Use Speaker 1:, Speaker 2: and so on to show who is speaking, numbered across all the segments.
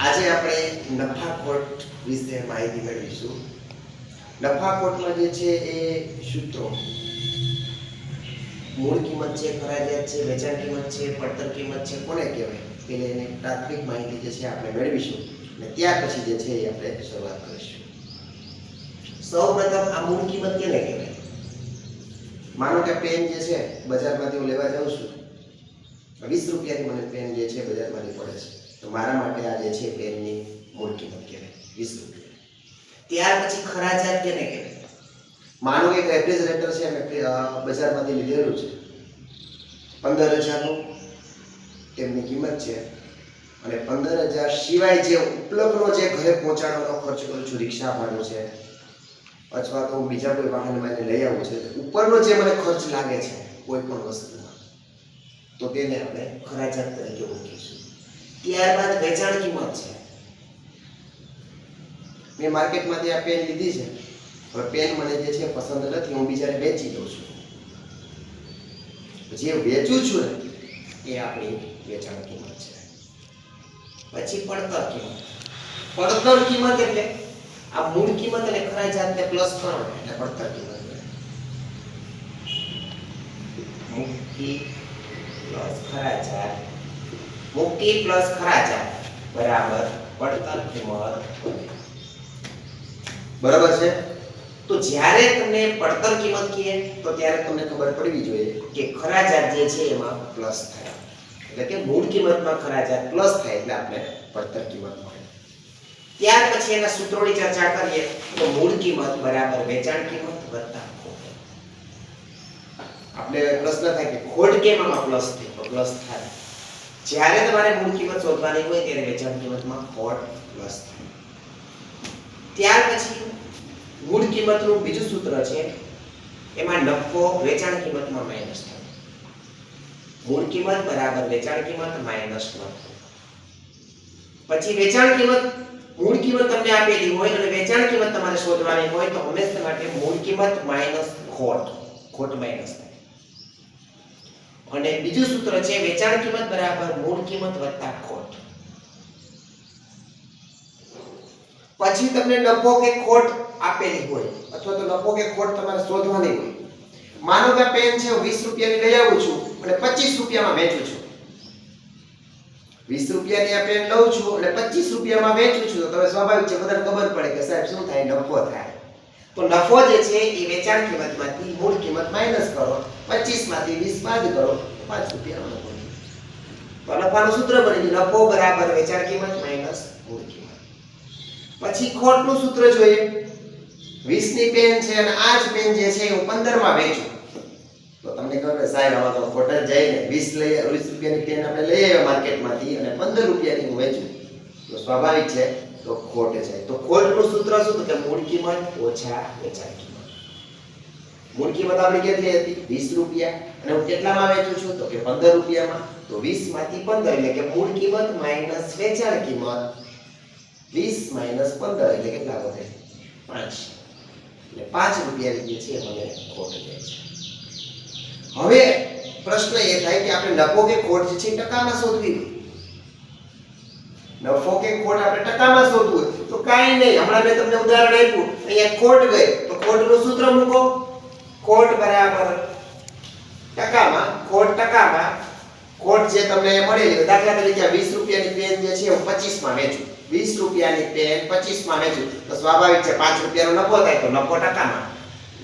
Speaker 1: આજે આપણે નફાખોટ વિશે માહિતી મેળવીશું. નફાખોટમાં જે છે એ સૂત્રો. મૂળ કિંમત છે ફરજિયાત છે, વેચાણ કિંમત છે, પડતર કિંમત છે, કોને કહેવાય? એટલે એની પ્રાથમિક માહિતી જે છે આપણે મેળવીશું. અને ત્યાર પછી જે છે એ આપણે શરૂઆત કરીશું. સૌપ્રથમ આ મૂળ કિંમત કેને કહેવાય? માનો કે પેન જે છે, બજારમાંથી હું લેવા જાઉં છું. વીસ રૂપિયાની મને પેન જે છે બજારમાંથી પડે છે. તો મારા માટે આ જે છે પેનની મૂળ કિંમત કહેવાય વીસ રૂપિયા ત્યાર પછી ખરાજાત કેને કહેવાય. માનો એક રેફ્રિજરેટર છે મેં બજારમાંથી લીધેલું છે. પંદર હજારનું. તેમની કિંમત છે. અને પંદર હજાર સિવાય જે ઉપલબ્ધનો જે ઘરે પહોંચાડવાનો ખર્ચ કરું છું રિક્ષા ભાડું છે, અથવા તો હું બીજા કોઈ વાહનમાં એને લઈ આવું છે ઉપરનો જે મને ખર્ચ લાગે છે, કોઈ પણ વસ્તુમાં, તો તેને આપણે ખરાજાત તરીકે મૂકીશું ત્યારબાદ વેચાણ કિંમત છે. મેં માર્કેટમાંથી આ પેન લીધી છે. હવે પેન મને જે છે પસંદ નથી, હું બીજાને વેચી દઉં છું. જે વેચું છું ને, એ આપણી વેચાણ કિંમત છે. પછી પડતર કિંમત. પડતર કિંમત એટલે આ મૂળ કિંમત અને ખરાજાતને પ્લસ કરો એટલે પડતર કિંમત મૂળ પ્લસ ખરાજાત મૂકી પ્લસ ખરાચા બરાબર. પડતર કિંમત બરાબર છે? તો જ્યારે તમને પડતર કિંમત કહીએ, તો ત્યારે તમને ખબર પડવી જોઈએ કે ખરાજાત જે છે એમાં પ્લસ થાય. એટલે કે મૂળ કિંમતમાં ખરાજાત પ્લસ થાય એટલે આપણે પડતર કિંમત મળે. ત્યાર પછી એના સૂત્રોની ચર્ચા કરીએ, તો મૂળ કિંમત બરાબર વેચાણ કિંમત વત્તા આપણે પ્રશ્ન થાય કે ખોટ કેમ આમાં પ્લસ થાય? પ્લસ થાય. જ્યારે તમારે મૂળ કિંમત શોધવાની હોય ત્યારે વેચાણ કિંમતમાં ખોટ પ્લસ થાય. ત્યાર પછી મૂળ કિંમતનું બીજું સૂત્ર છે, એમાં નફો વેચાણ કિંમતમાં માઇનસ થાય. મૂળ કિંમત બરાબર વેચાણ કિંમત માઇનસ નફો. પછી વેચાણ કિંમત, મૂળ કિંમત તમને આપેલી હોય અને વેચાણ કિંમત તમારે શોધવાની હોય તો હંમેશા માટે મૂળ કિંમત માઇનસ ખોટ ખોટ માઇનસ થાય. અને બીજું સૂત્ર છે વેચાણ કિંમત બરાબર મૂળ કિંમત વત્તા ખોટ. પછી તમને નફો કે ખોટ આપેલી હોય, અથવા તો નફો કે ખોટ તમારે શોધવાની હોય. માનો કે પેન છે, હું 20 રૂપિયાની લઈ આવું છું અને 25 રૂપિયામાં વેચું છું. 20 રૂપિયાની આ પેન લઉં છું અને 25 રૂપિયામાં વેચું છું, તો તમે સ્વાભાવિક છે, બધાને ખબર પડે કે સાહેબ શું થાય, નફો થાય. તો નફો જે છે એ વેચાણ કિંમતમાંથી, મૂળ કિંમત માઇનસ કરો 25 માંથી 20 બાદ કરો, તો 5 રૂપિયાનો નફો. તો નફાનું સૂત્ર બની ગયું, નફો બરાબર વેચાણ કિંમત માઇનસ મૂળ કિંમત. પછી ખોટનું સૂત્ર જોઈએ. 20 ની પેન છે અને આ જ પેન જે છે એ હું 15 માં વેચું. તો તમને કહો કે સાહેબ, આમાં તો ખોટ જ જાય ને. 20 લઈ 20 રૂપિયાની પેન આપણે લઈ આવ્યા માર્કેટમાંથી અને 15 રૂપિયાની હું વેચું. તો સ્વાભાવિક છે તો ખોટ જાય. તો ખોટનું સૂત્ર શું? કે મૂળ કિંમત ઓછા વેચાણ કિંમત. મૂળ કિંમત આપણી કેટલી હતી? વીસ રૂપિયા. અને હું કેટલામાં વેચું છું? તો કે 15 રૂપિયામાં. તો વીસમાંથી 15 એટલે કે મૂળ કિંમત માઇનસ વેચાણ કિંમત. વીસ માઇનસ પંદર, એટલે કેટલા વધે પાંચ. એટલે પાંચ રૂપિયા જે છે મને ખોટ જાય છે. હવે પ્રશ્ન એ થાય કે આપણે નફો કે ખોટ છે ટકામાં શોધવી. નફો કે ખોટ આપણે ટકામાં શોધવું હોય. તો કાંઈ નહીં. હમણાં મેં તમને ઉદાહરણ આપ્યું. અહીંયા ખોટ ગઈ. તો ખોટનું સૂત્ર મૂકો. ખોટ બરાબર ટકામાં. ખોટ ટકામાં. ખોટ જે તમને મળેલી દાખલા તરીકે 20 રૂપિયાની પેન જે છે, હું 25 માં વેચું. વીસ રૂપિયાની પેન 25 માં વેચું. તો સ્વાભાવિક છે, પાંચ રૂપિયાનો નફો થાય તો નફો ટકામાં.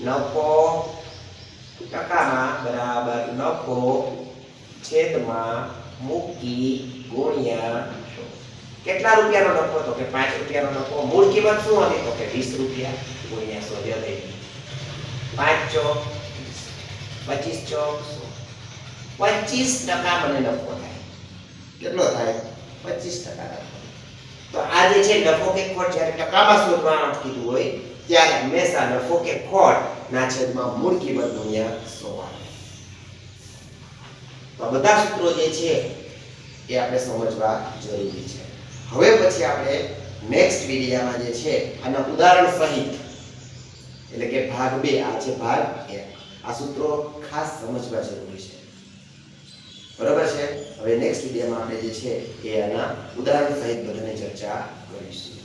Speaker 1: નફો ટકામાં બરાબર નફો છેદમાં મૂકી ગુણ્યા કેટલા રૂપિયાનો નફો તો કે પાંચ રૂપિયાનો નફો મૂળ કિંમત શું હતી? તો કે વીસ રૂપિયા. ગુણ્યા 100 દે પાંચ ચોક 25 ચોક 25 ટકા મને નફો થાય. કેટલો થાય? 25 ટકા નફો તો આ જે છે નફો કે ખોટ, જ્યારે ટકામાં શોધવાનું કીધું હોય, ત્યારે હંમેશા નફો કે ખોટ ના છેદમાં મૂળ કિંમત ગુણ્યા 100 આવે. તો બધા સૂત્રો જે છે, એ આપણે સમજવા જરૂરી છે. હવે પછી આપણે નેક્સ્ટ વિડિયામાં જે છે, આના ઉદાહરણ સહિત, એટલે કે ભાગ બે, આ છે ભાગ એક. આ સૂત્રો ખાસ સમજવા જરૂરી છે. બરાબર છે? હવે નેક્સ્ટ વિડીયોમાં આપણે જે છે, એ આના ઉદાહરણ સહિત બધાની ચર્ચા કરીશું.